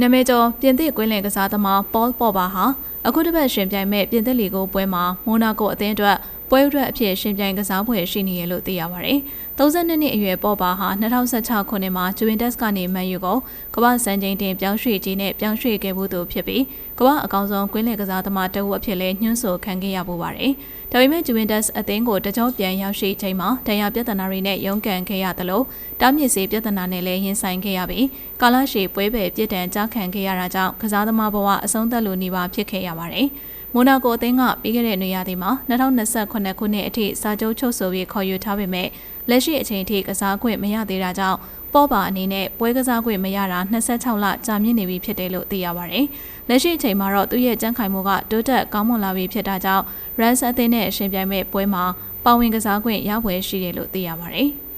နာမည်ကျော်ပြင်သစ်ကွင်းလင်ကစားသမားပေါပေါ်ဘာဟာအခုတစ်ပတ်ရှင်ပြိုင်မဲ့ပြင်သစ်လီဂိုပွဲမှာမိုနာကိုအသင်းအတွက် ပွဲဥထွက်အဖြစ်ရှင်ပြိုင်ကစားပွဲရှိနေရလို့သိရပါတယ်။32နှစ်အရွယ်ပေါ်ပါဟာ2016ခုနှစ်မှာဂျူဝင်တက်စ်ကနေမန်ယူကိုကမ္ဘာစံချိန်တင်ပြောင်းရွှေ့ခြင်းနဲ့ပြောင်းရွှေ့ခဲ့မှုသူဖြစ်ပြီးကမ္ဘာအကောင်ဆုံးကွင်းလင်ကစားသမားတဦးအဖြစ်လဲညွှန်းဆိုခံခဲ့ရပူပါတယ်။ဒါပေမဲ့ဂျူဝင်တက်စ်အသင်းကိုတကြောပြန်ရောက်ရှိချိန်မှာဒဏ်ရာပြဿနာတွေနဲ့ရုန်းကန်ခဲ့ရသလိုတားမြစ်စေပြဿနာနဲ့လည်းရင်ဆိုင်ခဲ့ရပြီးကာလရှည်ပွဲပဲပြစ်ဒဏ်ကြားခံခဲ့ရတာကြောင့်ကစားသမားဘဝအဆုံးသတ်လိုနေပါဖြစ်ခဲ့ရပါတယ်။ မိုနာကိုအသင်းကပြီးခဲ့တဲ့နေရာဒီမှာ2028ခုနှစ်အထိစာချုပ်ချုပ်ဆိုပြီးခေါ်ယူထားပေမဲ့လက်ရှိအချိန်ထိကစားခွင့်မရသေးတာကြောင့်ပေါ်ပါအနေနဲ့ပွဲကစားခွင့်မရတာ26လကြာမြင့်နေပြီဖြစ်တယ်လို့သိရပါတယ်။လက်ရှိအချိန်မှာတော့သူ့ရဲ့ကြမ်းခိုင်မှုကတိုးတက်ကောင်းမွန်လာပြီဖြစ်တာကြောင့် Rans အသင်းနဲ့အရှင်ပြိုင်မဲ့ပွဲမှာပါဝင်ကစားခွင့်ရပွဲရှိတယ်လို့သိရပါတယ်။